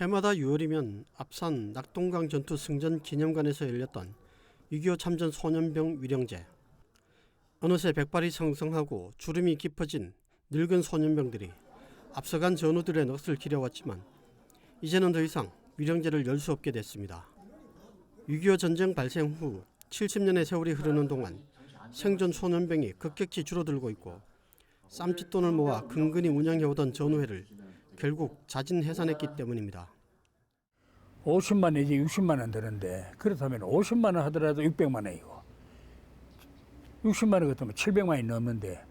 해마다 6월이면 앞산 낙동강 전투 승전 기념관에서 열렸던 6.25 참전 소년병 위령제. 어느새 백발이 성성하고 주름이 깊어진 늙은 소년병들이 앞서간 전우들의 넋을 기려왔지만 이제는 더 이상 위령제를 열 수 없게 됐습니다. 6.25 전쟁 발생 후 70년의 세월이 흐르는 동안 생존 소년병이 급격히 줄어들고 있고 쌈짓돈을 모아 근근히 운영해오던 전우회를 결국 자진 해산했기 때문입니다. 50만 내지 60만 원 드는데 그렇다면 50만 원 하더라도 600만 원이고 60만 원 같으면 700만 원이 넘는데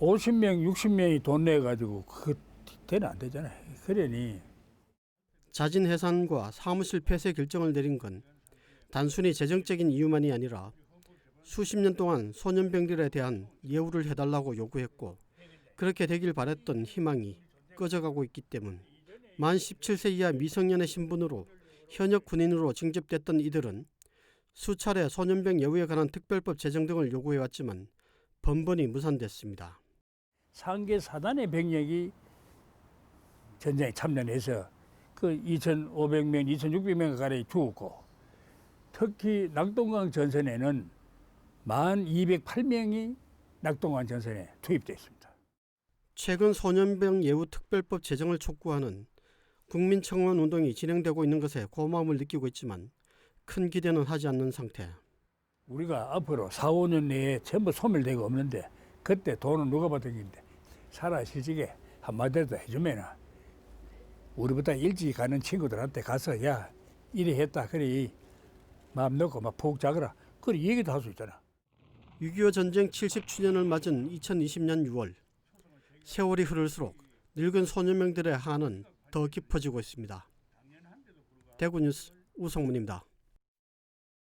50명, 60명이 돈 내 가지고 그 되는 안 되잖아요. 그러니 자진 해산과 사무실 폐쇄 결정을 내린 건 단순히 재정적인 이유만이 아니라 수십 년 동안 소년병들에 대한 예우를 해달라고 요구했고 그렇게 되길 바랬던 희망이 꺼져가고 있기 때문 만 17세 이하 미성년의 신분으로 현역 군인으로 징집됐던 이들은 수차례 소년병 예우에 관한 특별법 제정 등을 요구해왔지만 번번이 무산됐습니다. 상계 사단의 병력이 전쟁에 참전해서 그 2,500명, 2,600명 가까이 죽었고 특히 낙동강 전선에는 만 208명이 낙동강 전선에 투입되어 있습니다. 최근 소년병 예우 특별법 제정을 촉구하는 국민청원 운동이 진행되고 있는 것에 고마움을 느끼고 있지만 큰 기대는 하지 않는 상태. 우리가 앞으로 4, 5년 내에 전부 소멸되고 없는데 그때 돈은 누가 받았는데? 살아 실직에 한마디라도 해주면은 우리보다 일찍 가는 친구들한테 가서 야 이래 했다 그래. 마음 놓고 막푹 자거라. 그래 얘기도 할 수 있잖아. 6.25 전쟁 70주년을 맞은 2020년 6월 세월이 흐를수록 늙은 소년명들의 한은 더 깊어지고 있습니다. 대구 뉴스 우성문입니다.